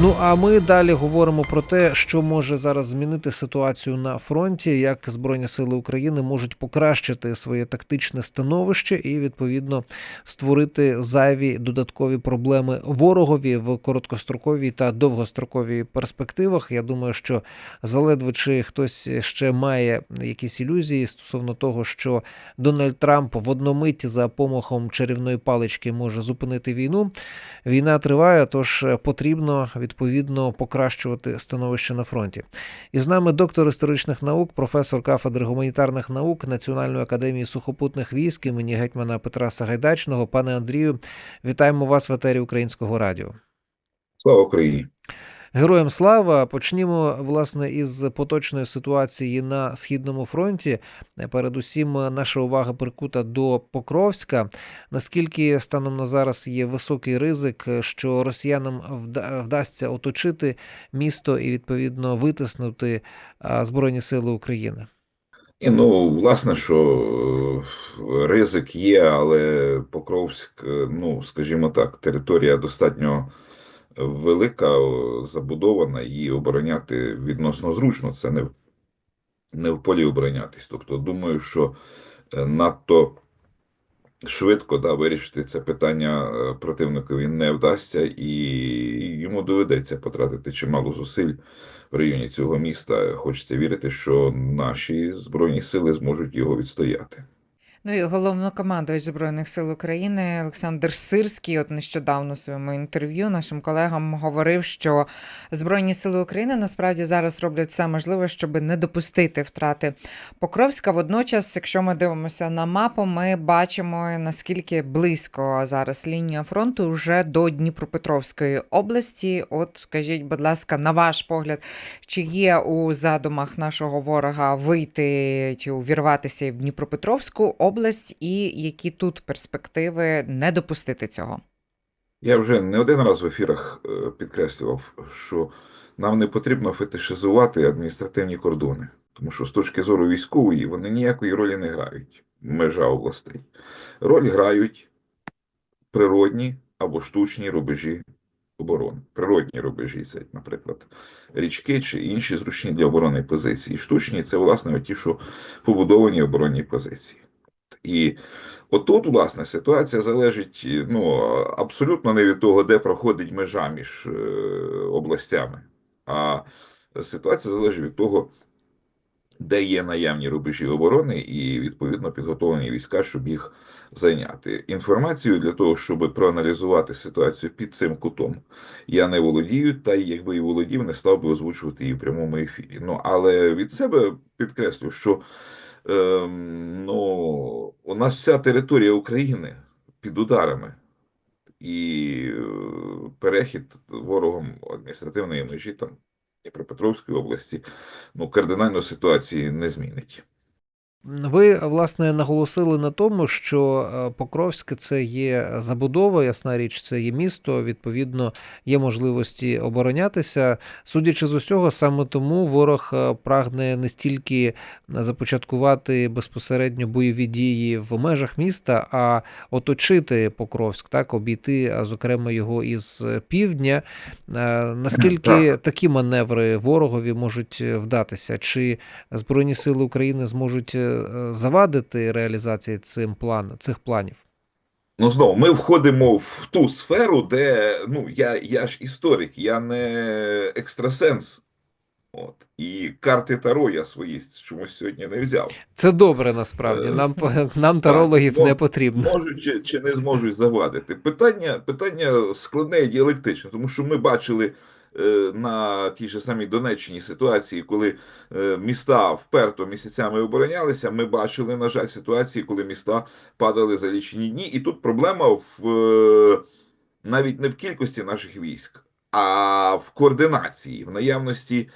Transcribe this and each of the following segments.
Ну а ми далі говоримо про те, що може зараз змінити ситуацію на фронті, як Збройні Сили України можуть покращити своє тактичне становище і відповідно створити зайві додаткові проблеми ворогові в короткостроковій та довгостроковій перспективах. Я думаю, що заледве чи хтось ще має якісь ілюзії стосовно того, що Дональд Трамп в одномиті за помахом чарівної палички може зупинити війну. Війна триває, тож потрібно відповідно покращувати становище на фронті. І з нами доктор історичних наук, професор кафедри гуманітарних наук Національної академії сухопутних військ імені гетьмана Петра Сагайдачного. Пане Андрію, вітаємо вас в етері Українського радіо. Слава Україні! Героям слава! Почнімо власне із поточної ситуації на східному фронті. Передусім, наша увага прикута до Покровська. Наскільки станом на зараз є високий ризик, що росіянам вдасться оточити місто і відповідно витиснути збройні сили України? І, ну, власне, що е, ризик є, але Покровськ, е, ну, скажімо так, територія достатньо велика, забудована, її обороняти відносно зручно. Це не, в- не в полі оборонятись. Тобто, думаю, що е, надто швидко да, вирішити це питання е, противникові не вдасться, і йому доведеться потратити чимало зусиль в районі цього міста. Хочеться вірити, що наші збройні сили зможуть його відстояти. Ну і головнокомандувач Збройних сил України Олександр Сирський, от нещодавно в своєму інтерв'ю нашим колегам говорив, що Збройні сили України насправді зараз роблять все можливе, щоб не допустити втрати Покровська. Водночас, якщо ми дивимося на мапу, ми бачимо наскільки близько зараз лінія фронту вже до Дніпропетровської області. От скажіть, будь ласка, на ваш погляд, чи є у задумах нашого ворога вийти чи увірватися в Дніпропетровську область, і які тут перспективи не допустити цього? Я вже не один раз в ефірах е, підкреслював, що нам не потрібно фетишизувати адміністративні кордони, тому що з точки зору військової вони ніякої ролі не грають. Межа областей. Роль грають природні або штучні рубежі оборони. Природні рубежі це, наприклад, річки чи інші зручні для оборони позиції. Штучні це, власне, ті, що побудовані оборонні позиції. І отут, власне, ситуація залежить ну, абсолютно не від того, де проходить межа між е, областями, а ситуація залежить від того, де є наявні рубежі оборони і відповідно підготовлені війська, щоб їх зайняти. Інформацію для того, щоб проаналізувати ситуацію під цим кутом, я не володію, та якби і володів, не став би озвучувати її в прямому ефірі. Ну але від себе підкреслю, що ну, у нас вся територія України під ударами. І е, перехід ворогом адміністративної межі там Дніпропетровської області ну, кардинально ситуації не змінить. Ви власне наголосили на тому, що е, Покровське це є забудова, ясна річ, це є місто. Відповідно, є можливості оборонятися. Судячи з усього, саме тому ворог е, прагне не стільки започаткувати безпосередньо бойові дії в межах міста, а оточити Покровськ, так обійти, а зокрема його із півдня. Е, Наскільки Так. такі маневри ворогові можуть вдатися? Чи Збройні сили України зможуть завадити реалізації цим план, цих планів? Ну, знову, ми входимо в ту сферу, де ну, я, я ж історик, я не екстрасенс. От. І карти Таро я свої чомусь сьогодні не взяв. Це добре насправді. Е, Нам нам тарологів ну, не потрібно. Можуть чи, чи не зможуть завадити. Питання, питання складне і діалектичне, тому що ми бачили на тій же самій Донеччині ситуації, коли е, міста вперто місяцями оборонялися. Ми бачили, на жаль, ситуації, коли міста падали за лічені дні. І тут проблема в е, навіть не в кількості наших військ, а в координації, в наявності е,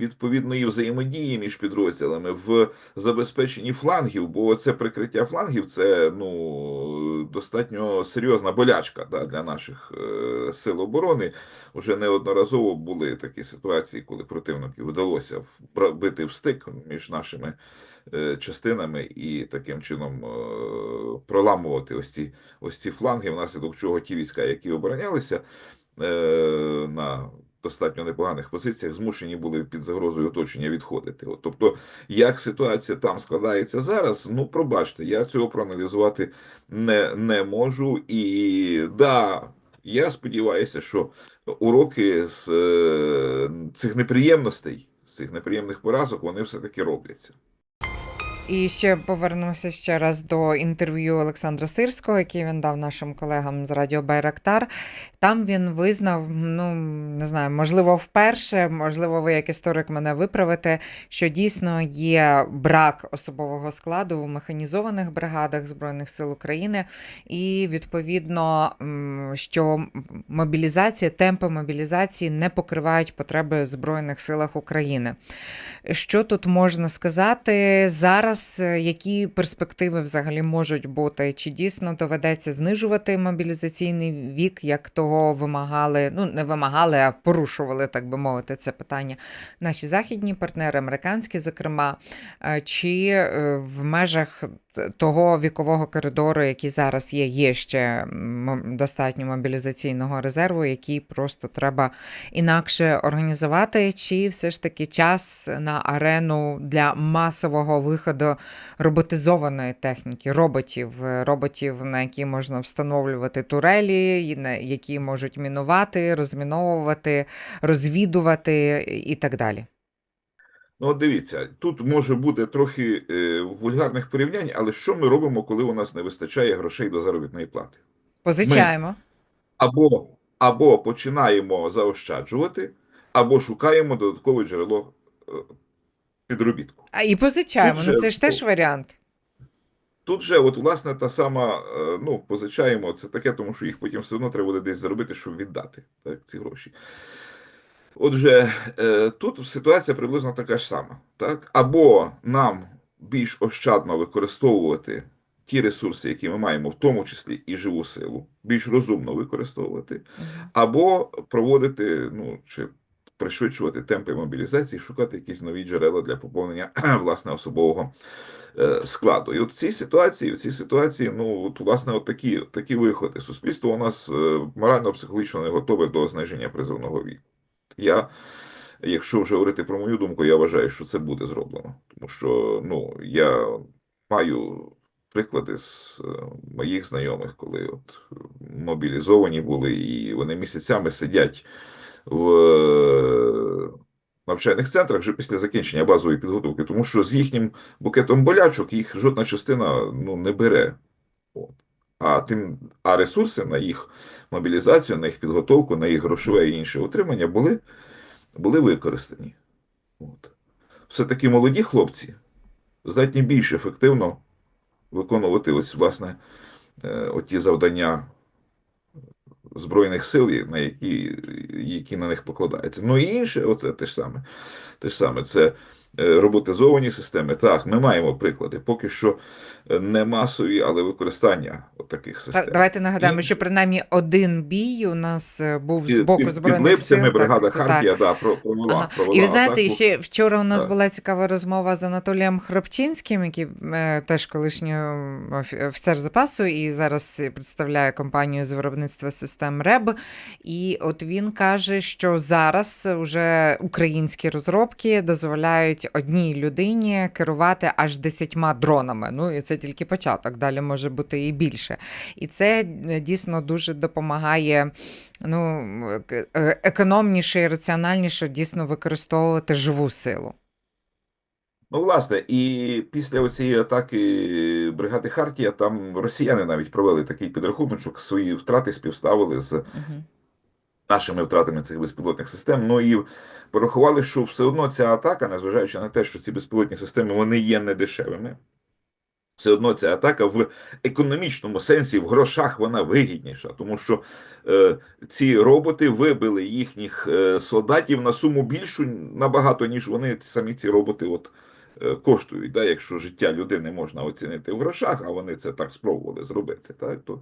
відповідної взаємодії між підрозділами, в забезпеченні флангів, бо це прикриття флангів це ну достатньо серйозна болячка да, для наших е, сил оборони. Уже неодноразово були такі ситуації, коли противнику вдалося вбити в стик між нашими е, частинами і таким чином е, проламувати ось ці, ось ці фланги, внаслідок чого ті війська, які оборонялися. е, на достатньо непоганих позиціях, змушені були під загрозою оточення відходити. От, тобто, як ситуація там складається зараз, ну пробачте, я цього проаналізувати не, не можу. І да, я сподіваюся, що уроки з е, цих неприємностей, з цих неприємних поразок, вони все-таки робляться. І ще повернемося ще раз до інтерв'ю Олександра Сирського, який він дав нашим колегам з Радіо Байрактар. Там він визнав, ну не знаю, можливо, вперше, можливо, ви як історик мене виправите, що дійсно є брак особового складу в механізованих бригадах Збройних сил України, і відповідно, що мобілізація, темпи мобілізації не покривають потреби в Збройних силах України. Що тут можна сказати зараз? Е, Які перспективи взагалі можуть бути? Чи дійсно доведеться знижувати мобілізаційний вік, як того вимагали? Ну не вимагали, а порушували, так би мовити, це питання наші західні партнери, американські, зокрема, Е, чи е, в межах того вікового коридору, який зараз є, є ще достатньо мобілізаційного резерву, який просто треба інакше організувати, чи все ж таки час на арену для масового виходу роботизованої техніки, роботів, е, роботів, на які можна встановлювати турелі, які можуть мінувати, розміновувати, розвідувати і так далі. Ну, от дивіться, тут може бути трохи е, вульгарних порівнянь, але що ми робимо, коли у нас не вистачає грошей до заробітної плати? Позичаємо. Або, або починаємо заощаджувати, або шукаємо додаткове джерело е, підробітку. А і позичаємо. Тут Ну же- це ж теж варіант. Тут же, от, власне, та сама, е, ну, позичаємо, це таке, тому що їх потім все одно треба буде десь заробити, щоб віддати так, ці гроші. Отже, е, тут ситуація приблизно така ж сама. Так? Або нам більш ощадно використовувати ті ресурси, які ми маємо, в тому числі і живу силу, більш розумно використовувати, або проводити, ну, чи пришвидшувати темпи мобілізації, шукати якісь нові джерела для поповнення власне особового е, складу. І от в цій ситуації, в цій ситуації, ну от власне, от такі, такі виходи. Суспільство у нас е, морально-психологічно не готове до зниження призовного віку. Я, якщо вже говорити про мою думку, я вважаю, що це буде зроблено. Тому що ну, я маю приклади з е, моїх знайомих, коли от мобілізовані були, і вони місяцями сидять в е, навчальних центрах вже після закінчення базової підготовки, тому що з їхнім букетом болячок їх жодна частина ну, не бере. От. А, тим, а ресурси на їх мобілізацію, на їх підготовку, на їх грошове і інше утримання були, були використані. От. Все-таки молоді хлопці здатні більш ефективно виконувати ось, власне, е, оті завдання Збройних сил, на які, які на них покладаються. Ну і інше, оце те ж саме. Те ж саме, це роботизовані системи. Так, ми маємо приклади. Поки що е, не масові, але використання от таких Та, систем. давайте нагадаємо, Інше. що принаймні один бій у нас е, був з боку під- під збройних Липцями сил. бригада так, Харкія да, про- Ага. провела І ви знаєте, атаку. ще вчора у нас Так. була цікава розмова з Анатолієм Хропчинським, який е, теж колишній офіцер запасу і зараз представляє компанію з виробництва систем РЕБ. І от він каже, що зараз вже українські розробки дозволяють одній людині керувати аж десятьма дронами. Ну і це тільки початок, далі може бути і більше. І це е, дійсно дуже допомагає ну, е- економніше і раціональніше дійсно використовувати живу силу. Ну, власне, і після цієї атаки бригади Хартія там росіяни навіть провели такий підрахуночок, свої втрати співставили з Угу. Нашими втратами цих безпілотних систем. Ну і порахували, що все одно ця атака, незважаючи на те, що ці безпілотні системи вони є недешевими. Все одно ця атака в економічному сенсі, в грошах вона вигідніша, тому що е, ці роботи вибили їхніх е, солдатів на суму більшу набагато, ніж вони самі ці роботи от, е, коштують. Да? Якщо життя людини можна оцінити в грошах, а вони це так спробували зробити, так? То,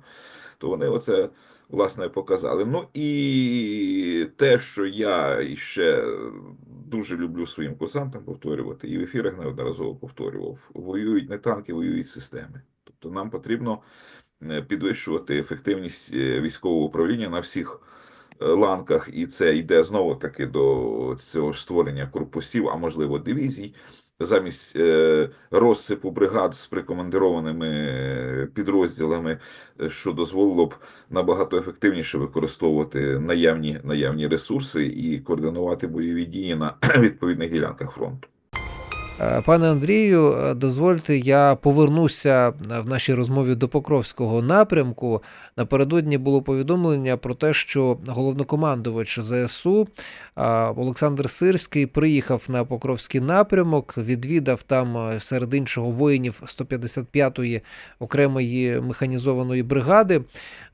то вони оце власне показали. Ну і те, що я іще дуже люблю своїм курсантам повторювати, і в ефірах неодноразово повторював: воюють не танки, воюють системи. Тобто нам потрібно е, підвищувати ефективність е, військового управління на всіх е, ланках, і це йде знову таки до цього ж створення корпусів, а можливо дивізій. Замість е, розсипу бригад з прикомандированими е, підрозділами, е, що дозволило б набагато ефективніше використовувати наявні, наявні ресурси і координувати бойові дії на відповідних ділянках фронту. Е, Пане Андрію, е, дозвольте, я повернуся е, в нашій розмові до Покровського напрямку. Напередодні було повідомлення про те, що головнокомандувач ЗСУ Олександр Сирський приїхав на Покровський напрямок, відвідав там серед іншого воїнів 155-ї окремої механізованої бригади.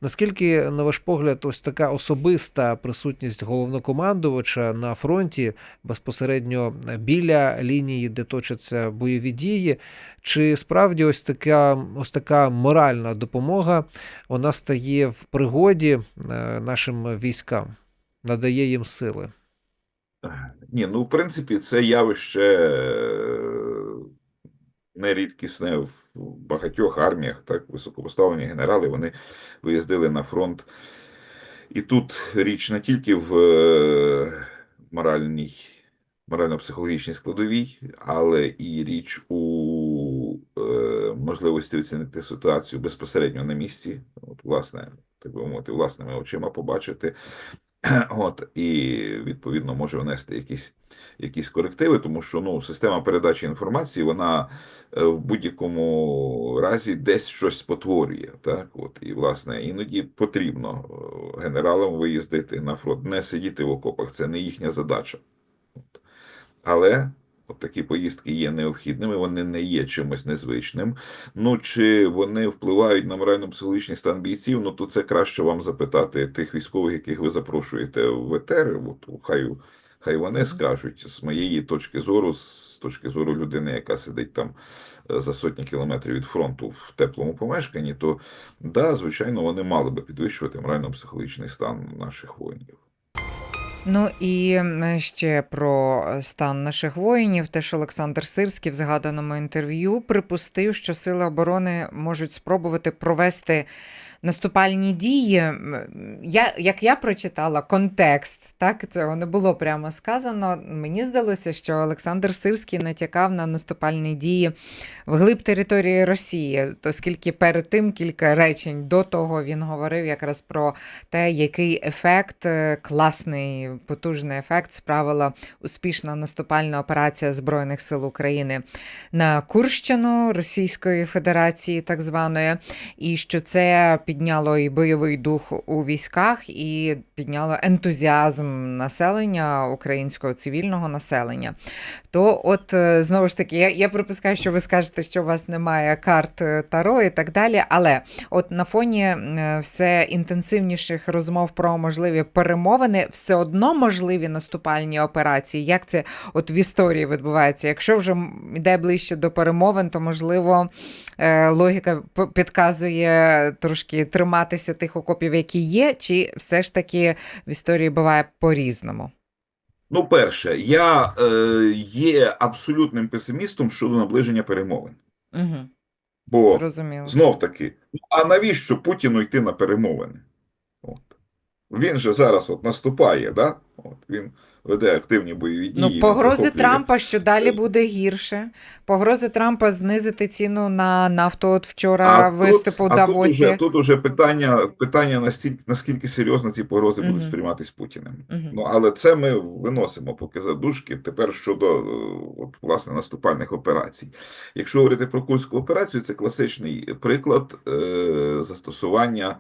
Наскільки, на ваш погляд, ось така особиста присутність головнокомандувача на фронті безпосередньо біля лінії, де точаться бойові дії, чи справді ось така, ось така моральна допомога вона стає в пригоді е, нашим військам, надає їм сили? Ні, ну в принципі, це явище е, нерідкісне в багатьох арміях, так, високопоставлені генерали, вони виїздили на фронт. І тут річ не тільки в е, моральній, морально-психологічній складовій, але і річ у е, можливості оцінити ситуацію безпосередньо на місці, от, власне, так би мовити, власними очима побачити. От, і відповідно може внести якісь, якісь корективи, тому що ну, система передачі інформації, вона е, в будь-якому разі десь щось спотворює. Так? От, і, власне, іноді потрібно е, генералам виїздити на фронт, не сидіти в окопах, це не їхня задача. Але от такі поїздки є необхідними, вони не є чимось незвичним. Ну, чи вони впливають на морально-психологічний стан бійців, ну то це краще вам запитати тих військових, яких ви запрошуєте в ЕТР. От, хай, хай вони скажуть з моєї точки зору, з точки зору людини, яка сидить там е, за сотні кілометрів від фронту в теплому помешканні, то да, звичайно, вони мали би підвищувати морально-психологічний стан наших воїнів. Ну і ще про стан наших воїнів. Теж Олександр Сирський в згаданому інтерв'ю припустив, що сили оборони можуть спробувати провести наступальні дії. Я, як я прочитала контекст, так цього не було прямо сказано. Мені здалося, що Олександр Сирський натякав на наступальні дії вглиб території Росії, оскільки перед тим кілька речень до того він говорив якраз про те, який ефект, е, класний, потужний ефект справила успішна наступальна операція Збройних сил України на Курщину Російської Федерації, так званої, і що це підняло і бойовий дух у військах, і підняло ентузіазм населення українського цивільного населення. То, от е, знову ж таки, я, я припускаю, що ви скажете, що у вас немає карт е, Таро і так далі. Але от на фоні е, все інтенсивніших розмов про можливі перемовини, все одно можливі наступальні операції. Як це от в історії відбувається? Якщо вже йде ближче до перемовин, то можливо логіка підказує трошки триматися тих окопів, які є, чи все ж таки в історії буває по-різному? Ну, перше, я е, є абсолютним песимістом щодо наближення перемовин. Угу, Бо зрозуміло. Знов таки, ну, а навіщо Путіну йти на перемовини? Він же зараз от наступає, да? От, він веде активні бойові дії. Ну, погрози. Трампа, що далі буде гірше. Погрози Трампа знизити ціну на нафту. От вчора виступ у а Давосі. Тут уже, тут уже питання, питання настільки, наскільки серйозно ці погрози Мгм. будуть сприйматись Путіним. Мгм. Ну, але це ми виносимо поки задушки. Тепер щодо е, от, власне наступальних операцій. Якщо говорити про курську операцію, це класичний приклад е, застосування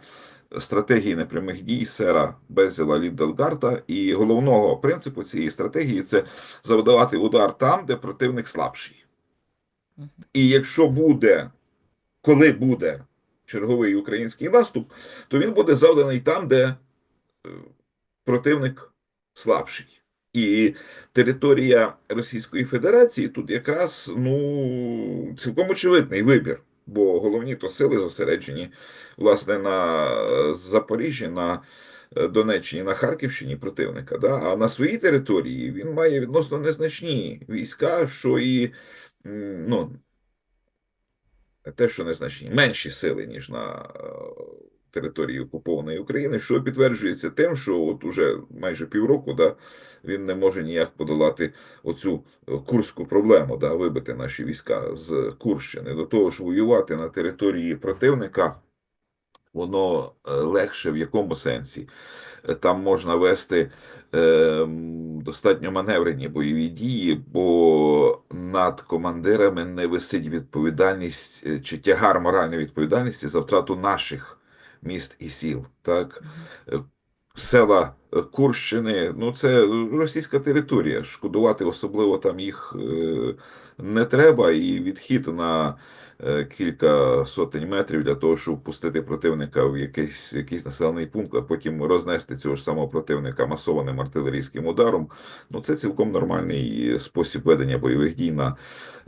стратегії непрямих дій сера Безіла Лідделгарта. І головного принципу цієї стратегії це завдавати удар там, де противник слабший. І якщо буде, коли буде черговий український наступ, то він буде завданий там, де е, противник слабший. І територія Російської Федерації тут якраз ну, цілком очевидний вибір, бо головні то сили зосереджені власне на Запоріжжі, на е, Донеччині, на Харківщині противника. Да? А на своїй території він має відносно незначні війська, що і ну, те, що незначні, менші сили, ніж на е, території окупованої України, що підтверджується тим, що от уже майже півроку да, він не може ніяк подолати оцю е, курську проблему, да, вибити наші війська з Курщини. До того ж, воювати на території противника воно е, легше в якому сенсі? Е, Там можна вести е, достатньо маневрені бойові дії, бо над командирами не висить відповідальність чи тягар моральної відповідальності за втрату наших міст і сіл. Так? Е, Села е, Курщини, ну це російська територія. Шкодувати особливо там їх е, не треба, і відхід на кілька сотень метрів для того, щоб пустити противника в якийсь, якийсь населений пункт, а потім рознести цього ж самого противника масованим артилерійським ударом. Ну це цілком нормальний спосіб ведення бойових дій на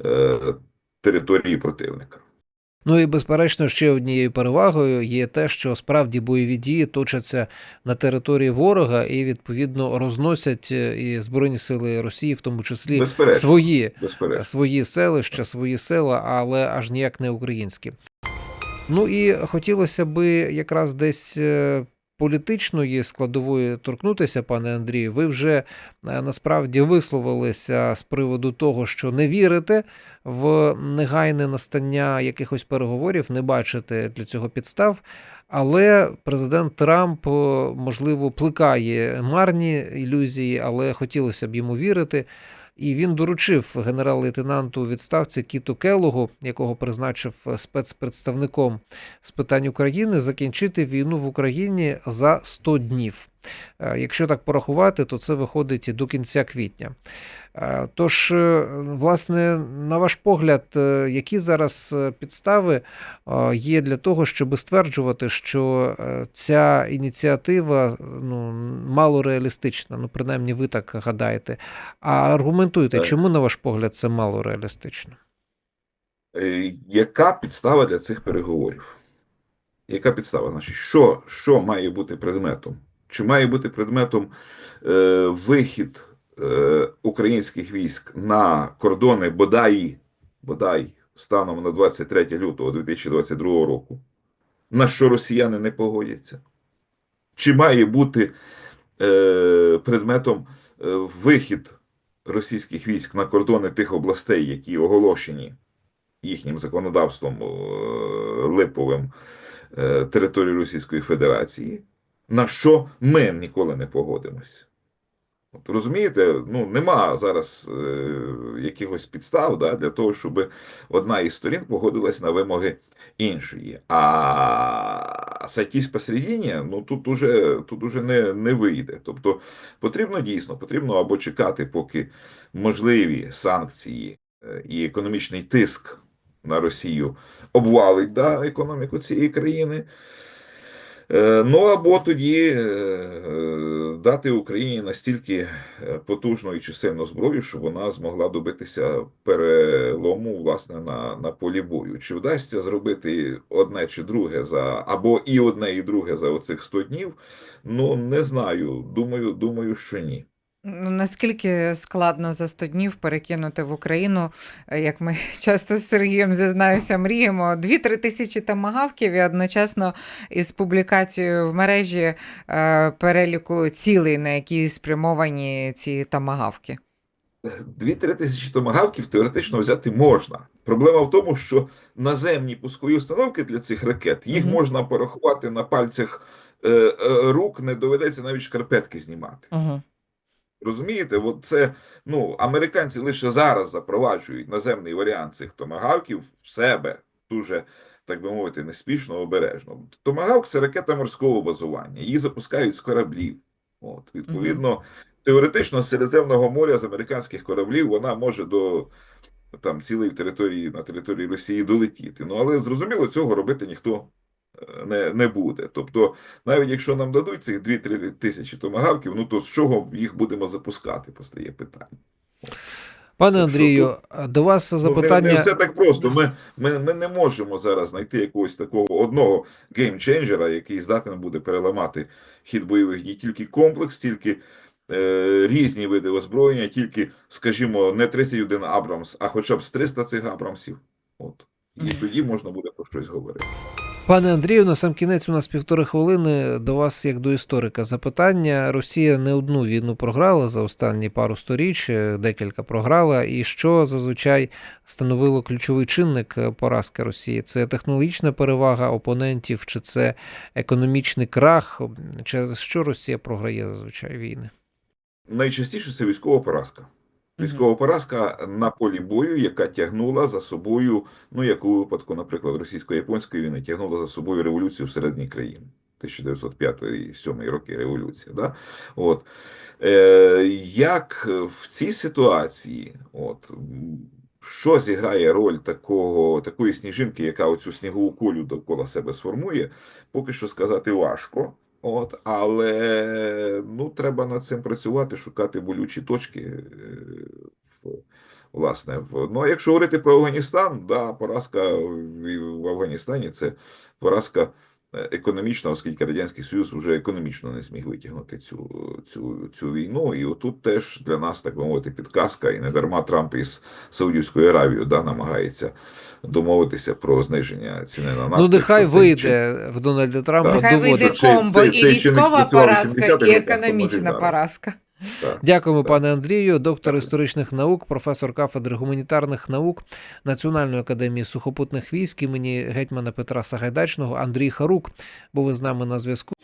е, території противника. Ну і безперечно, ще однією перевагою є те, що справді бойові дії точаться на території ворога і відповідно розносять е, і збройні сили Росії, в тому числі Безперечно. свої Безперечно. свої селища, свої села, але аж ніяк не українські. Ну і хотілося би якраз десь е, політичної складової торкнутися, пане Андрію. Ви вже е, насправді висловилися з приводу того, що не вірите в негайне настання якихось переговорів, не бачите для цього підстав. Але президент Трамп, е, можливо, плекає марні ілюзії, але хотілося б йому вірити. І він доручив генерал-лейтенанту відставці Кіту Келогу, якого призначив спецпредставником з питань України, закінчити війну в Україні за 100 днів. Е, Якщо так порахувати, то це виходить і до кінця квітня. Е, Тож, е, власне, на ваш погляд, які зараз підстави є для того, щоб стверджувати, що ця ініціатива ну, мало реалістична, ну, принаймні, ви так гадаєте. А аргументуйте, чому, на ваш погляд, це мало реалістично? Яка підстава для цих переговорів? Яка підстава? Значить, що, що має бути предметом? Чи має бути предметом е, вихід е, українських військ на кордони бодай, бодай станом на 23 лютого 2022 року, на що росіяни не погодяться? Чи має бути е, предметом е, вихід російських військ на кордони тих областей, які оголошені їхнім законодавством е, липовим е, території Російської Федерації, на що ми ніколи не погодимось. От розумієте, ну нема зараз е, якихось підстав да, для того, щоб одна із сторін погодилась на вимоги іншої. А сойтись посередині, ну тут уже, тут уже не, не вийде. Тобто потрібно дійсно, потрібно або чекати, поки можливі санкції е, і економічний тиск на Росію обвалить да, економіку цієї країни. Е, Ну або тоді е, е, дати Україні настільки потужну і чисельну зброю, щоб вона змогла добитися перелому власне на, на полі бою. Чи вдасться зробити одне чи друге за або і одне, і друге за оцих 100 днів? Ну не знаю. Думаю, думаю, що ні. Ну, наскільки складно за 100 днів перекинути в Україну, е, як ми часто з Сергієм зізнаюся, мріємо 2-3 тисячі тамагавків і одночасно із публікацією в мережі е, переліку цілей, на які спрямовані ці тамагавки. Дві-три тисячі томагавків теоретично взяти можна. Проблема в тому, що наземні пускові установки для цих ракет їх Мгм. можна порахувати на пальцях е, е, рук, не доведеться навіть шкарпетки знімати. Угу. Розумієте, от це ну американці лише зараз запроваджують наземний варіант цих томагавків в себе дуже. Так би мовити, неспішно, обережно. Томагавк це ракета морського базування. Її запускають з кораблів. От, відповідно, теоретично з Середземного моря з американських кораблів вона може до там цілої території на території Росії долетіти. Ну але зрозуміло, цього робити ніхто не, не буде. Тобто, навіть якщо нам дадуть цих 2-3 тисячі томагавків, ну то з чого їх будемо запускати, постає питання. Пане Так що Андрію, до вас Ну, запитання. не, не все так просто. Ми, ми, ми не можемо зараз знайти якогось такого одного геймченджера, який здатен буде переламати хід бойових дій. Тільки комплекс, тільки е, різні види озброєння, тільки, скажімо, не 31 Абрамс, а хоча б з 300 цих Абрамсів. От. І тоді можна буде про щось говорити. Пане Андрію, на сам кінець у нас півтори хвилини до вас, як до історика, запитання. Росія не одну війну програла за останні пару сторіч, декілька програла. І що зазвичай становило ключовий чинник поразки Росії? Це технологічна перевага опонентів, чи це економічний крах? Через що Росія програє зазвичай війни? Найчастіше це військова поразка. Військова поразка на полі бою, яка тягнула за собою, ну як у випадку, наприклад, російсько-японської війни, тягнула за собою революцію всередині країни. 1905-1907 роки революція. Да? От. Е, як в цій ситуації, от, що зіграє роль такого, такої сніжинки, яка оцю снігову кулю довкола себе сформує, поки що сказати важко. От, але ну, треба над цим працювати, шукати болючі точки. е, власне, в, ну, якщо говорити про Афганістан, да, поразка в Афганістані це поразка е, економічна, оскільки Радянський Союз вже економічно не зміг витягнути цю, цю, цю війну. І отут теж для нас, так би мовити, підказка, і не дарма Трамп із Саудівською Аравією да, намагається домовитися про зниження ціни на нафту. ну, нехай це чи- вийде в Дональда Трампа. Нехай доводить. вийде комбо цей- і цей військова поразка, і економічна поразка. Так. Дякуємо, Так. пане Андрію, доктор історичних наук, професор кафедри гуманітарних наук Національної академії сухопутних військ імені гетьмана Петра Сагайдачного Андрій Харук був із нами на зв'язку.